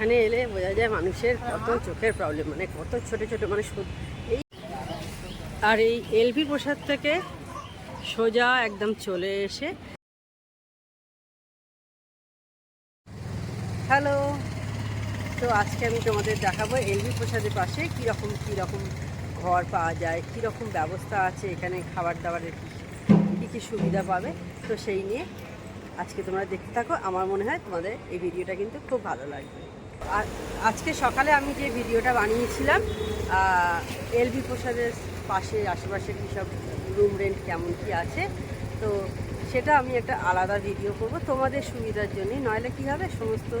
এখানে এলে বোঝা যায় মানুষের কত চোখের প্রবলেম মানে কত ছোট ছোট মানে এই আর এই এলভি প্রসাদ থেকে সোজা একদম চলে এসে হ্যালো তো আজকে আমি তোমাদের দেখাবো এলভি প্রসাদের পাশে কীরকম কীরকম ঘর পাওয়া যায়, কীরকম ব্যবস্থা আছে, এখানে খাবার দাবারের কী কী সুবিধা পাবে, তো সেই নিয়ে আজকে তোমরা দেখতে থাকো। আমার মনে হয় তোমাদের এই ভিডিওটা কিন্তু খুব ভালো লাগবে। আজকে সকালে আমি যে ভিডিওটা বানিয়েছিলাম এলবি প্রসাদের পাশে আশেপাশে কী সব রুম রেন্ট কেমন কী আছে, তো সেটা আমি একটা আলাদা ভিডিও করব। তোমাদের সুবিধার জন্য নইলে কী হবে? সমস্ত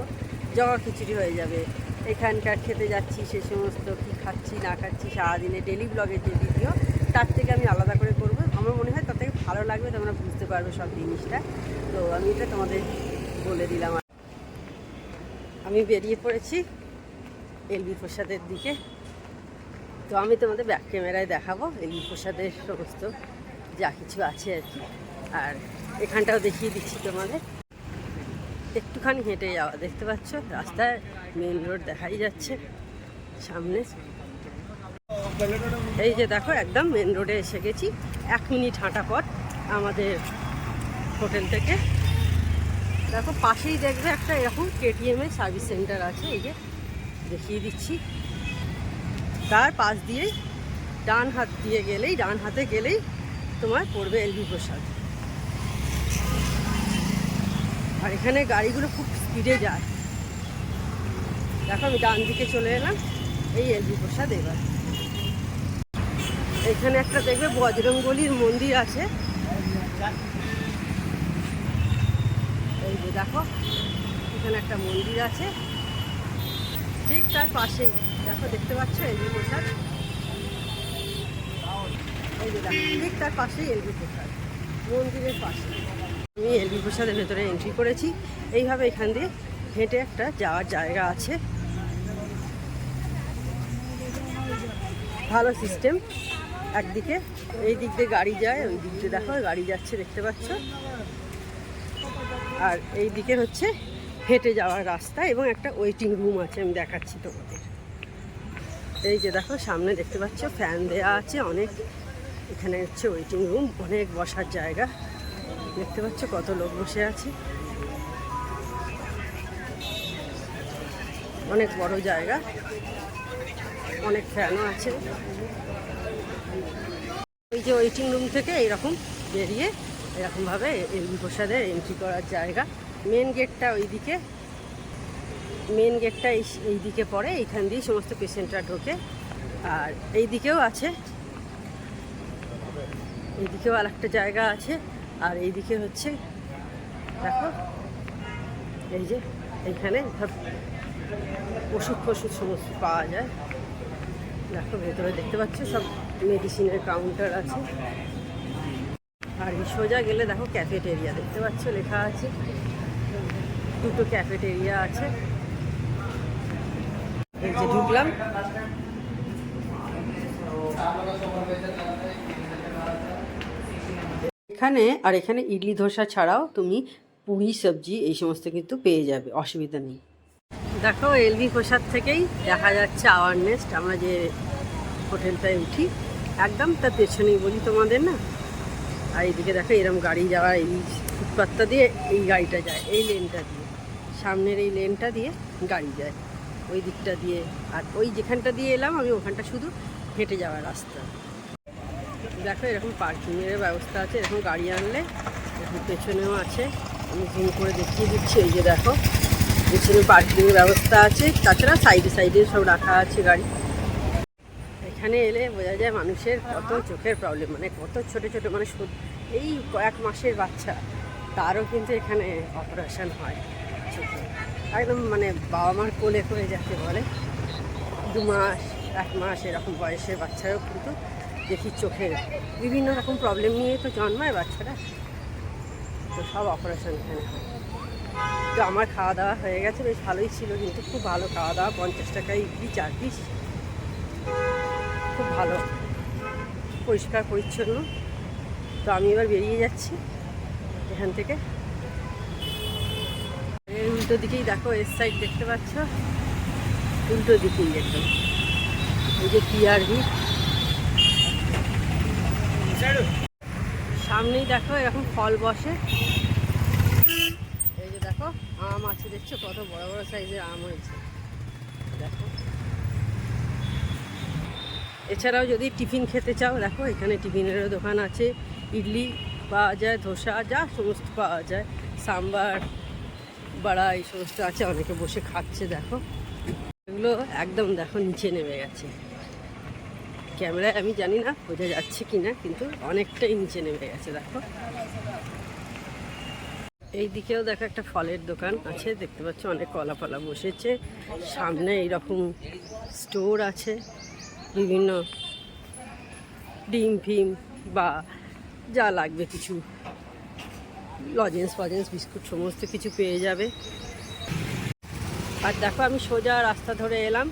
জগা খিচুড়ি হয়ে যাবে। এখানকার খেতে যাচ্ছি, সে সমস্ত কী খাচ্ছি, না খাচ্ছি সারাদিনে ডেলি ব্লগের যে ভিডিও তার থেকে আমি আলাদা করে করব। আমার মনে হয় তার থেকে ভালো লাগবে, তোমরা বুঝতে পারবে সব জিনিসটা। তো আমি এটা তোমাদের বলে দিলাম। আমি বেরিয়ে পড়েছি এলবি প্রসাদের দিকে। তো আমি তোমাদের ব্যাক ক্যামেরায় দেখাবো এলবি প্রসাদের সমস্ত, যা কিছু আছে আর কি। আর এখানটাও দেখিয়ে দিচ্ছি তোমাদের। একটুখানি হেঁটে যাওয়া, দেখতে পাচ্ছ? রাস্তায় মেন রোড দেখাই যাচ্ছে সামনে। এই যে দেখো, একদম মেন রোডে এসে গেছি। এক মিনিট হাঁটা পথ আমাদের হোটেল থেকে। দেখো, পাশেই দেখবে একটা এরকম কেটিএম এর সার্ভিস সেন্টার আছে, এই যে দেখিয়ে দিচ্ছি। তার পাশ দিয়ে ডান হাত দিয়ে গেলেই, ডান হাতে গেলেই তোমার পড়বে এলবি প্রসাদ আর এখানে গাড়িগুলো খুব স্পিডে যায়। দেখো, আমি ডান দিকে চলে এলাম, এই এলবি প্রসাদ এবার। এখানে একটা দেখবে বজরঙ্গলির মন্দির আছে। এই যে দেখো, এখানে একটা মন্দির আছে। ঠিক তার পাশেই, দেখো, দেখতে পাচ্ছ এলবি প্রসাদ? যে দেখো, ঠিক তার পাশেই এলবি প্রসাদ, মন্দিরের পাশে। আমি এলবি প্রসাদের ভেতরে এন্ট্রি করেছি। এইভাবে এখান দিয়ে হেঁটে একটা যাওয়ার জায়গা আছে। ভালো সিস্টেম একদিকে এই দিক দিয়ে গাড়ি যায় ওই দিক দিয়ে দেখো, গাড়ি যাচ্ছে, দেখতে পাচ্ছ? আর এই দিকে হচ্ছে হেঁটে যাওয়ার রাস্তা এবং একটা ওয়েটিং রুম আছে, আমি দেখাচ্ছি তোমাদের। এই যে দেখো, সামনে দেখতে পাচ্ছ ফ্যান দেওয়া আছে অনেক। এখানে হচ্ছে ওয়েটিং রুম অনেক বসার জায়গা। দেখতে পাচ্ছ কত লোক বসে আছে। অনেক বড় জায়গা, অনেক ফ্যানও আছে। এই যে ওয়েটিং রুম থেকে এইরকম বেরিয়ে এরকমভাবে এলবি প্রসাদের এন্ট্রি করার জায়গা। মেন গেটটা ওইদিকে। মেন গেটটা এই দিকে পড়ে, এইখান দিয়ে সমস্ত পেশেন্টরা ঢোকে। আর এই দিকেও আছে। এইদিকেও আর একটা জায়গা আছে। আর এইদিকে হচ্ছে, দেখো, এই যে এইখানে সব ওষুধ ফষুধ সমস্ত পাওয়া যায়। দেখো, ভেতরে দেখতে পাচ্ছ, সব মেডিসিনের কাউন্টার আছে। আর সোজা গেলে দেখো ক্যাফেটেরিয়া দেখতে পাচ্ছ লেখা আছে। দুটো ক্যাফেটেরিয়া আছে। ঢুকলাম। এখানে, আর এখানে ইডলি ধোসা ছাড়াও তুমি পুরি, সবজি, এই সমস্ত কিন্তু পেয়ে যাবে, অসুবিধা নেই। দেখো, এলবি প্রসাদ থেকেই দেখা যাচ্ছে আওয়ার নেস্ট আমরা যে হোটেলটায় উঠি, একদম তার পেছনেই বলি তোমাদের না? আর এইদিকে দেখো এরম গাড়ি যাওয়া, এই ফুটপাথটা দিয়ে এই গাড়িটা যায়, এই লেনটা দিয়ে। সামনের এই লেনটা দিয়ে গাড়ি যায়, ওই দিকটা দিয়ে। আর ওই যেখানটা দিয়ে এলাম আমি ওখানটা শুধু হেঁটে যাওয়ার রাস্তা। দেখো এরকম পার্কিংয়ের ব্যবস্থা আছে, এরকম গাড়ি আনলে, এরকম পেছনেও আছে। আমি জুম করে দেখিয়ে দিচ্ছি, এই যে দেখো, পেছনে পার্কিংয়ের ব্যবস্থা আছে। তাছাড়া সাইডে সাইডে সব রাখা আছে গাড়ি। এখানে এলে বোঝা যায় মানুষের কত চোখের প্রবলেম মানে কত ছোট ছোট মানে এই কয়েক মাসের বাচ্চা, তারও কিন্তু এখানে অপারেশন হয় চোখে। একদম মানে বাবা মার কোলে করে যাকে বলে, দু মাস, এক মাস এরকম বয়সের বাচ্চারাও কিন্তু দেখি চোখের বিভিন্ন রকম প্রবলেম নিয়ে তো জন্মায় বাচ্চারা। তো সব অপারেশন এখানে হয়। তো আমার খাওয়া দাওয়া হয়ে গেছে, বেশ ভালোই ছিল কিন্তু খুব ভালো খাওয়া দাওয়া, পঞ্চাশ টাকায় ইডলি চার পিস খুব ভালো। পরিষ্কার, পরিচ্ছন্ন। তো আমি এবার বেরিয়ে যাচ্ছি এখান থেকে। উল্টো দিকেই দেখো এর সাইড দেখতে পাচ্ছ? উল্টো দিকেই একদম। এই যে টিআরবি সামনেই দেখো, এরকম ফল বসে। এই যে দেখো, আম আছে, দেখছ কত বড় বড় সাইজের আম হয়েছে। দেখো। এছাড়াও যদি টিফিন খেতে চাও, দেখো এখানে টিফিনেরও দোকান আছে। ইডলি পাওয়া যায়, ধোসা, যা সমস্ত পাওয়া যায়। সাম্বার, বড়া, এই সমস্ত আছে, অনেকে বসে খাচ্ছে, দেখো। এগুলো একদম, দেখো, নিচে নেমে গেছে। ক্যামেরায় আমি জানি না বোঝা যাচ্ছে কি না কিন্তু অনেকটাই নিচে নেমে গেছে, দেখো। এই দিকেও দেখো একটা ফলের দোকান আছে, দেখতে পাচ্ছ অনেক কলা ফলা বসেছে। সামনে এইরকম স্টোর আছে। বিভিন্ন ডিম, ফিম বা যা লাগবে কিছু। লজেন্স ফজেন্স, বিস্কুট, সমস্ত কিছু পেয়ে যাবে। আর দেখো আমি সোজা রাস্তা ধরে এলাম।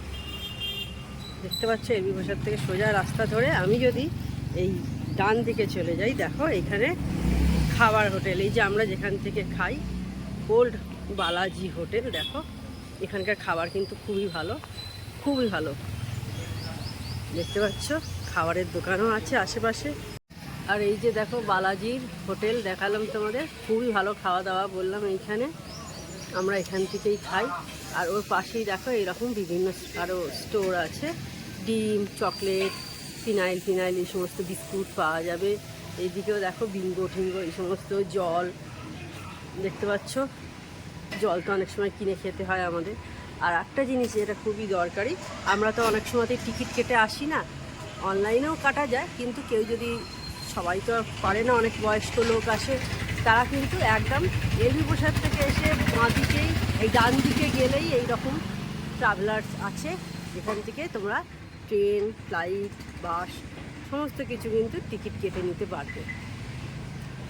দেখতে পাচ্ছ এবি বসার থেকে সোজা রাস্তা ধরে আমি যদি এই ডান দিকে চলে যাই, দেখো এখানে খাবার হোটেল। এই যে আমরা যেখান থেকে খাই, ওল্ড বালাজি হোটেল, দেখো। এখানকার খাবার কিন্তু খুবই ভালো খুবই ভালো। দেখতে পাচ্ছ? খাবারের দোকানও আছে আশেপাশে। আর এই যে দেখো বালাজির হোটেল, দেখালাম তোমাদের। খুবই ভালো খাওয়া দাওয়া বললাম এইখানে। আমরা এখান থেকেই খাই। আর ওর পাশেই দেখো এরকম বিভিন্ন আরও স্টোর আছে। ডিম, চকলেট, ফিনাইল ফিনাইল এই সমস্ত বিস্কুট পাওয়া যাবে। এইদিকেও দেখো বিঙ্গো ঠিঙ্গো এই সমস্ত জল। দেখতে পাচ্ছ? জল তো অনেক সময় কিনে খেতে হয় আমাদের। আর একটা জিনিস যেটা খুবই দরকারি, আমরা তো অনেক সময়তে টিকিট কেটে আসি না। অনলাইনেও কাটা যায়, কিন্তু কেউ যদি, সবাই তো পারে না, অনেক বয়স্ক লোক আসে, তারা কিন্তু একদম এলবি প্রসাদ থেকে এসে বাঁ দিকেই, এই ডান দিকে গেলেই এই রকম ট্রাভেলার্স আছে, যেখান থেকে তোমরা ট্রেন ফ্লাইট বাস সমস্ত কিছু কিন্তু টিকিট কেটে নিতে পারবে।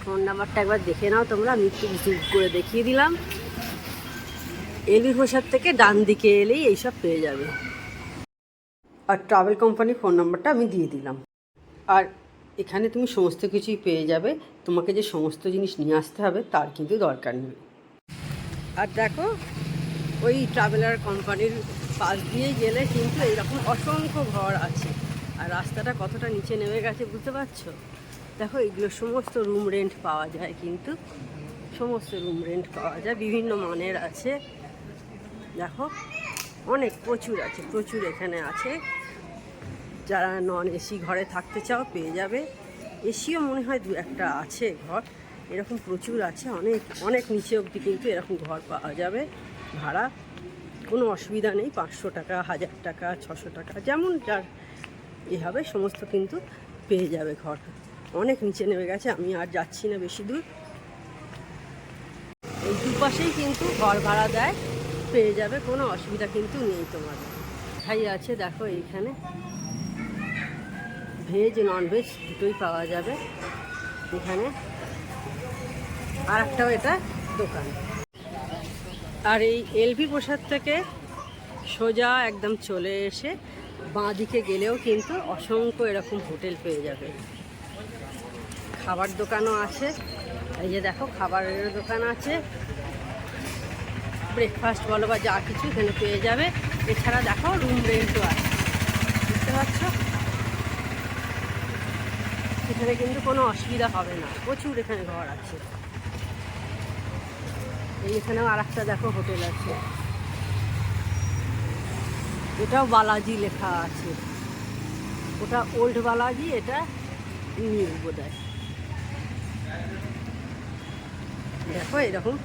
ফোন নাম্বারটা একবার দেখে নাও তোমরা, আমি একটু করে দেখিয়ে দিলাম। এলবি প্রসাদ থেকে ডান দিকে এলেই এইসব পেয়ে যাবে। আর ট্রাভেল কোম্পানির ফোন নাম্বারটা আমি দিয়ে দিলাম। আর এখানে তুমি সমস্ত কিছুই পেয়ে যাবে। তোমাকে যে সমস্ত জিনিস নিয়ে আসতে হবে, তার কিন্তু দরকার নেই। আর দেখো, ওই ট্রাভেলার কোম্পানির পাশ দিয়ে গেলে কিন্তু এইরকম অসংখ্য ঘর আছে। আর রাস্তাটা কতটা নিচে নেমে গেছে বুঝতে পারছ? দেখো, এগুলো সমস্ত রুম রেন্ট পাওয়া যায় কিন্তু, সমস্ত রুম রেন্ট পাওয়া যায়, বিভিন্ন মানের আছে। দেখো, অনেক প্রচুর আছে, প্রচুর এখানে আছে। যারা নন এসি ঘরে থাকতে চাও, পেয়ে যাবে। এসিও মনে হয় দু একটা আছে ঘর। এরকম প্রচুর আছে, অনেক অনেক নিচে অবধি কিন্তু এরকম ঘর পাওয়া যাবে ভাড়া। কোনো অসুবিধা নেই, পাঁচশো টাকা, হাজার টাকা, ছশো টাকা, যেমন যার এ হবে, সমস্ত কিন্তু পেয়ে যাবে ঘর। অনেক নিচে নেমে গেছে, আমি আর যাচ্ছি না বেশি দূর। এই দুপাশেই কিন্তু ঘর ভাড়া দেয়। পেয়ে যাবে, কোনো অসুবিধা কিন্তু নেই তোমাদের। খাই আছে দেখো এইখানে। ভেজ ননভেজ দুটোই পাওয়া যাবে এখানে। আর একটাও এটা দোকান। আর এই এলভি প্রসাদ থেকে সোজা একদম চলে এসে বাঁ দিকে গেলেও কিন্তু অসংখ্য এরকম হোটেল পেয়ে যাবে। খাবার দোকানও আছে। এই যে দেখো, খাবারের দোকান আছে। ব্রেকফাস্ট বলো বা যা কিছু এখানে পেয়ে যাবে। এছাড়া দেখো রুম রেন্টও আছে। বুঝতে পারছ? এখানে কিন্তু কোনো অসুবিধা হবে না। প্রচুর এখানে ঘর আছে। এই এখানেও আর একটা দেখো হোটেল আছে। এটাও বালাজি লেখা আছে। ওটা ওল্ড বালাজি, এটা নিউ বোধ দেখো এরকম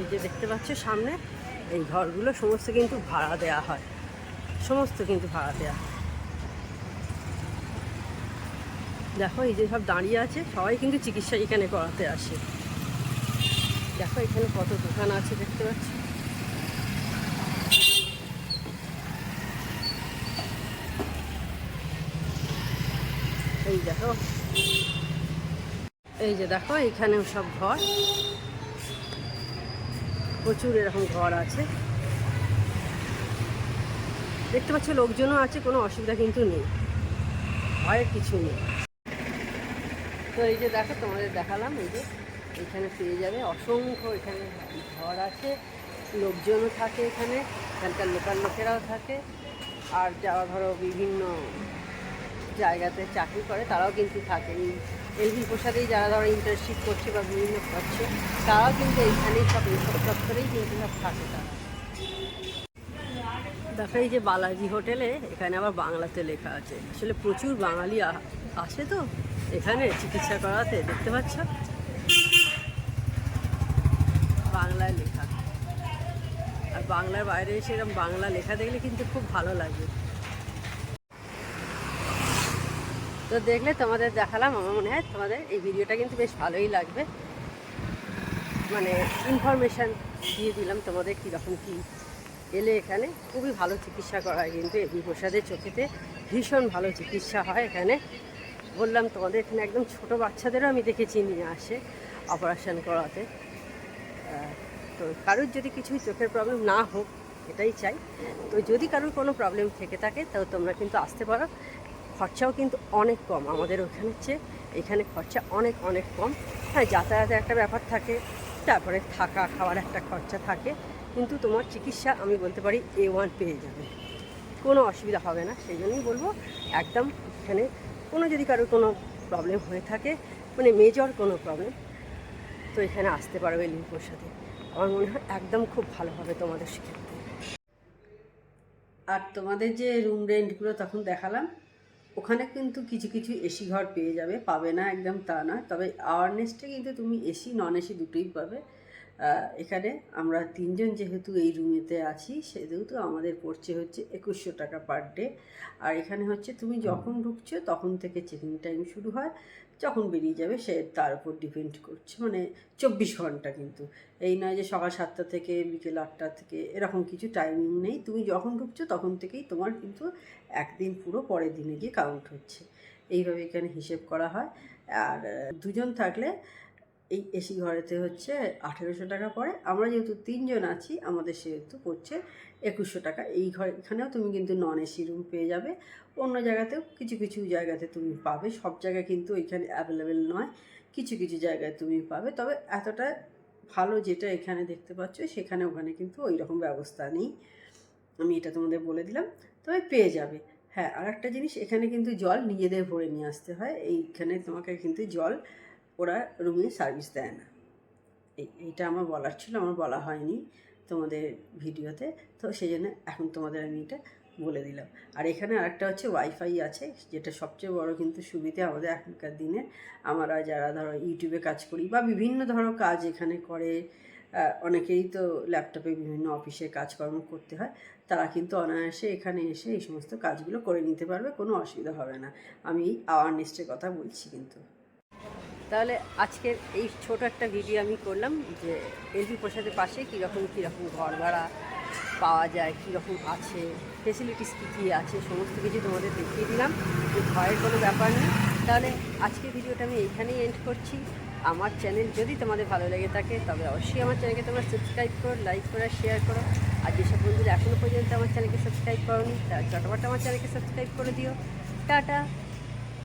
এই যে দেখতে পাচ্ছ সামনে, এই ঘরগুলো সমস্ত কিন্তু ভাড়া দেওয়া হয়। সমস্ত কিন্তু ভাড়া দেয়া দেখো, এই যে সব দাঁড়িয়ে আছে, সবাই কিন্তু চিকিৎসা এখানে করাতে আসে। দেখো, এখানে কত দোকান আছে দেখতে পাচ্ছ? এই দেখো। এই যে দেখো, এখানেও সব ঘর। প্রচুর এরকম ঘর আছে। দেখতে পাচ্ছ লোকজনও আছে, কোনো অসুবিধা কিন্তু নেই। ভয়ের কিছু নেই। তো এই যে দেখো, তোমাদের দেখালাম, এই যে এখানে পেয়ে যাবে। অসংখ্য এখানে ঘর আছে, লোকজনও থাকে এখানে, এখানকার লোকাল লোকেরাও থাকে। আর যারা ধরো বিভিন্ন জায়গাতে চাকরি করে, তারাও কিন্তু থাকে এলভি প্রসাদেই যারা ধরো ইন্টার্নশিপ করছে বা বিভিন্ন করছে তারাও কিন্তু এইখানেই সব এইসব চত্বরেই কিন্তু সব থাকে তারা। দেখো, এই যে বালাজি হোটেলে, এখানে আবার বাংলাতে লেখা আছে। আসলে প্রচুর বাঙালি আসে তো এখানে চিকিৎসা করাতে, দেখতে পাচ্ছ? বাংলায় লেখা। আর বাংলার বাইরে এসে এরকম বাংলা লেখা দেখলে কিন্তু খুব ভালো লাগে। তো দেখলে তোমাদের দেখালাম, আমার মনে হয় তোমাদের এই ভিডিওটা কিন্তু বেশ ভালোই লাগবে। মানে ইনফরমেশান দিয়ে দিলাম তোমাদের কীরকম কী এলে এখানে। খুবই ভালো চিকিৎসা করা হয় কিন্তু এবি প্রসাদের চোখেতে। ভীষণ ভালো চিকিৎসা হয় এখানে। বললাম তোমাদের এখানে একদম ছোট বাচ্চাদেরও আমি দেখেছি নিয়ে আসে অপারেশান করাতে। তো কারোর যদি কিছু চোখের প্রবলেম না হোক, এটাই চাই। তো যদি কারোর কোনো প্রবলেম থেকে থাকে তাও তোমরা কিন্তু আসতে পারো। খরচাও কিন্তু অনেক কম। আমাদের ওখানের চেয়ে এখানে খরচা অনেক অনেক কম। হ্যাঁ যাতায়াতের একটা ব্যাপার থাকে, তারপরে থাকা, খাওয়ার একটা খরচা থাকে, কিন্তু তোমার চিকিৎসা আমি বলতে পারি এ ওয়ান পেয়ে যাবে। কোনো অসুবিধা হবে না, সেই জন্যই বলব, একদম এখানে কোনো যদি কারোর কোনো প্রবলেম হয়ে থাকে মানে মেজর কোনো প্রবলেম তো এখানে আসতে পারবে লিঙ্কোর সাথে। আমার মনে হয় একদম খুব ভালো হবে তোমাদের সেক্ষেত্রে। আর তোমাদের যে রুম রেন্টগুলো তখন দেখালাম ওখানে কিন্তু কিছু কিছু এসি ঘর পেয়ে যাবে, পাবে না একদম তা না তবে আওয়ারনেসটা কিন্তু তুমি এসি নন এসি দুটোই পাবে। এখানে আমরা তিনজন যেহেতু এই রুমেতে আছি, সেহেতু আমাদের পড়ছে হচ্ছে একুশশো টাকা পার ডে আর এখানে হচ্ছে তুমি যখন ঢুকছো তখন থেকে চেকিং টাইম শুরু হয়। যখন বেরিয়ে যাবে সে তার উপর ডিপেন্ড করছে। মানে চব্বিশ ঘণ্টা কিন্তু। এই নয় যে সকাল সাতটা থেকে বিকেল আটটা থেকে এরকম কিছু টাইমিং নেই। তুমি যখন ঢুকছো তখন থেকেই তোমার কিন্তু একদিন পুরো পরের দিনে গিয়ে কাউন্ট হচ্ছে। এইভাবে এখানে হিসেব করা হয়। আর দুজন থাকলে এই এসি ঘরেতে হচ্ছে আঠেরোশো টাকা পড়ে। আমরা যেহেতু তিনজন আছি, আমাদের সেহেতু পড়ছে একুশশো টাকা। এই ঘর এখানেও তুমি কিন্তু নন এসি রুম পেয়ে যাবে। অন্য জায়গাতেও কিছু কিছু জায়গাতে তুমি পাবে। সব জায়গায় কিন্তু এখানে অ্যাভেলেবেল নয়। কিছু কিছু জায়গায় তুমি পাবে। তবে এতটা ভালো যেটা এখানে দেখতে পাচ্ছ, সেখানে ওখানে কিন্তু ওই রকম ব্যবস্থা নেই। আমি এটা তোমাদের বলে দিলাম। তবে পেয়ে যাবে। হ্যাঁ আর একটা জিনিস, এখানে কিন্তু জল নিজেদের ভরে নিয়ে আসতে হয়। এইখানে তোমাকে কিন্তু জল ওরা রুমে সার্ভিস দেয় না। এই, এইটা আমার বলার ছিল, আমার বলা হয়নি। তোমাদের ভিডিওতে। তো সেই জন্য এখন তোমাদের আমি এটা বলে দিলাম। আর এখানে আরেকটা হচ্ছে ওয়াইফাই আছে, যেটা সবচেয়ে বড় কিন্তু সুবিধা আমাদের এখনকার দিনে। আমরা যারা ধরো ইউটিউবে কাজ করি বা বিভিন্ন ধরো কাজ এখানে করে অনেকেই তো ল্যাপটপে বিভিন্ন অফিসে কাজকর্ম করতে হয়। তারা কিন্তু অনায়াসে এখানে এসে এই সমস্ত কাজগুলো করে নিতে পারবে, কোনো অসুবিধা হবে না। আমি এই কথা বলছি কিন্তু। তাহলে আজকের এই ছোট একটা ভিডিও আমি করলাম যে এলপি প্রসাদের পাশে কীরকম কীরকম ঘর ভাড়া পাওয়া যায়, কীরকম আছে ফেসিলিটিস কী কী আছে, সমস্ত কিছু তোমাদের দেখিয়ে দিলাম। যে ভয়ের কোনো ব্যাপার নেই। তাহলে আজকের ভিডিওটা আমি এইখানেই এন্ড করছি। আমার চ্যানেল যদি তোমাদের ভালো লেগে থাকে, তবে অবশ্যই আমার চ্যানেলকে তোমরা সাবস্ক্রাইব করো লাইক করো শেয়ার করো। আর যেসব বন্ধুরা এখনও পর্যন্ত আমার চ্যানেলকে সাবস্ক্রাইব করোনি, তারা চটপট আমার চ্যানেলকে সাবস্ক্রাইব করে দিও। টাটা!